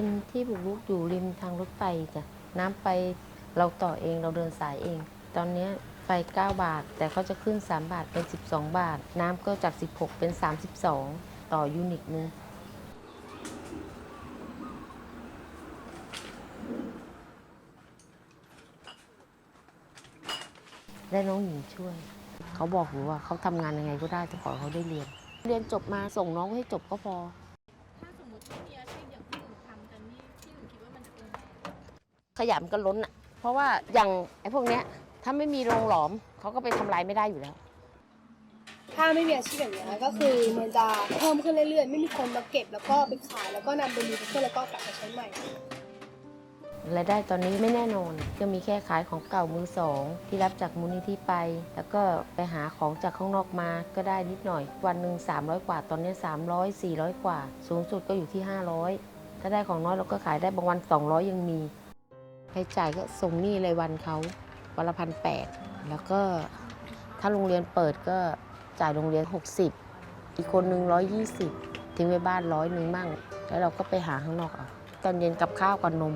็นที่บุกรุกอยู่ริมทางรถไฟจ้ะน้ำไปเราต่อเองเราเดินสายเอง ตอนนี้ไฟ 9 บาท แต่เขาจะขึ้น 3 บาทเป็น 12 บาท น้ำก็จาก 16 เป็น 32 ต่อยูนิตนึงได้น้องหญิงช่วย เขาบอกอยู่ว่าเขาทำงานยังไงก็ได้แต่ขอเขาได้เรียน เรียนจบมาส่งน้องให้จบก็พอ ขยะมันก็ล้นอะ เพราะว่าอย่างไอ้พวกเนี้ยถ้าไม่มีโรงหลอมเขาก็ไปทำลายไม่ได้อยู่แล้ว ถ้าไม่มีอาชีพอย่างนี้ยก็คือมันจะเพิ่มขึ้นเรื่อยๆ ไม่มีคนมาเก็บแล้วก็ไปขายแล้วก็นำไปรีไซเคิลแล้วก็กลับมาใช้ใหม่ รายได้ตอนนี้ไม่แน่นอนก็มีแค่ขายของเก่ามือสอง ที่รับจากมูลนิธิไป แล้วก็ไปหาของจากข้างนอกมาก็ได้นิดหน่อย วันหนึ่ง300 กว่า ตอนนี้300 400 กว่า สูงสุดก็อยู่ที่ 500 ถ้าได้ของน้อยเราก็ขายได้บางวัน 200 ยังมี ใช้จ่ายก็ส่งหนี้รายวันเขาวันละพันแปดแล้วก็ถ้าโรงเรียนเปิดก็จ่ายโรงเรียน 60 อีกคนหนึ่ง120 ทิ้งไว้บ้านร้อยหนึ่งมั่ง แล้วเราก็ไปหาข้างนอกเอาตอนเย็นกับข้าวกับนม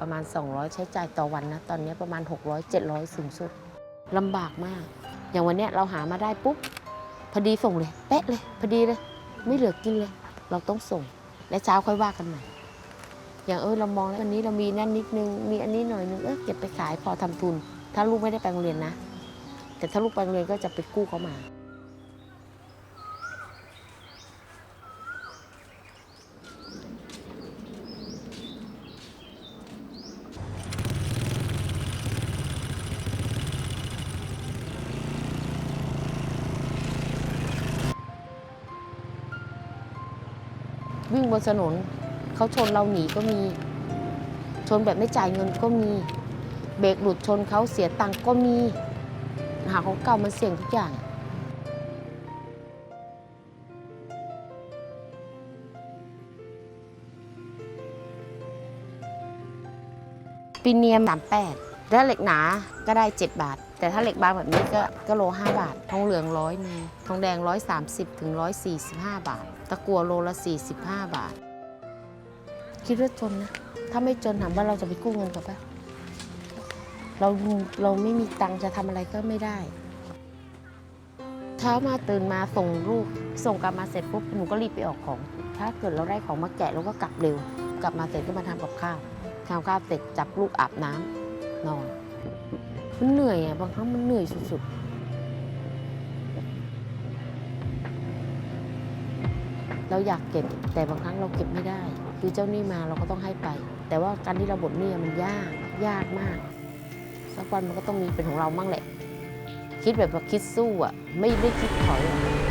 ประมาณ 200 ใช้จ่ายต่อวันนะ ตอนนี้ประมาณ 600 700 สูงสุดลำบากมาก อย่างวันนี้เราหามาได้ปุ๊บ พอดีส่งเลย เป๊ะเลย พอดีเลย ไม่เหลือกินเลย เราต้องส่ง และเช้าค่อยว่ากันใหม่ อย่างเออเรามองแล้ววันนี้เรามีนั่นนิดนึงมีอันนี้หน่อยนึงเออเก็บไปขายพอทำทุน ถ้าลูกไม่ได้ไปโรงเรียนนะ แต่ถ้าลูกไปโรงเรียนก็จะไปกู้เขามาวิ่งบนถนน เขาชนเราหนีก็มี ชนแบบไม่จ่ายเงินก็มี เบรกหลุดชนเขาเสียตังค์ก็มี หาของเก่ามันเสี่ยงทุกอย่างปีเนียมสามแปดถ้าเหล็กหนาก็ได้ 7 บาท แต่ถ้าเหล็กบางแบบนี้ก็ก็โล 5 บาท ทองเหลืองร้อยนึงทองแดง 130ถึง145 บาท ตะกัวโลละ 45 บาท คิดว่าจนนะ ถ้าไม่จนถามว่าเราจะไปกู้เงินกับปะเราเราไม่มีตังค์จะทำอะไรก็ไม่ได้ เช้ามาตื่นมาส่งลูกส่งกลับมาเสร็จปุ๊บหนูก็รีบไปออกของ ถ้าเกิดเราได้ของมาแกะเราก็กลับเร็ว กลับมาเสร็จก็มาทำกับข้าวทำข้าวเสร็จจับลูกอาบน้ำนอนมันเหนื่อยอะบางครั้งมันเหนื่อยสุดๆ เราอยากเก็บแต่บางครั้งเราเก็บไม่ได้ คือเจ้าหนี้มาเราก็ต้องให้ไป แต่ว่าการที่เราบดหนี้มันยากยากมาก สักวันมันก็ต้องมีเป็นของเรามั่งแหละ คิดแบบว่าคิดสู้อะ ไม่ได้คิดถอยอ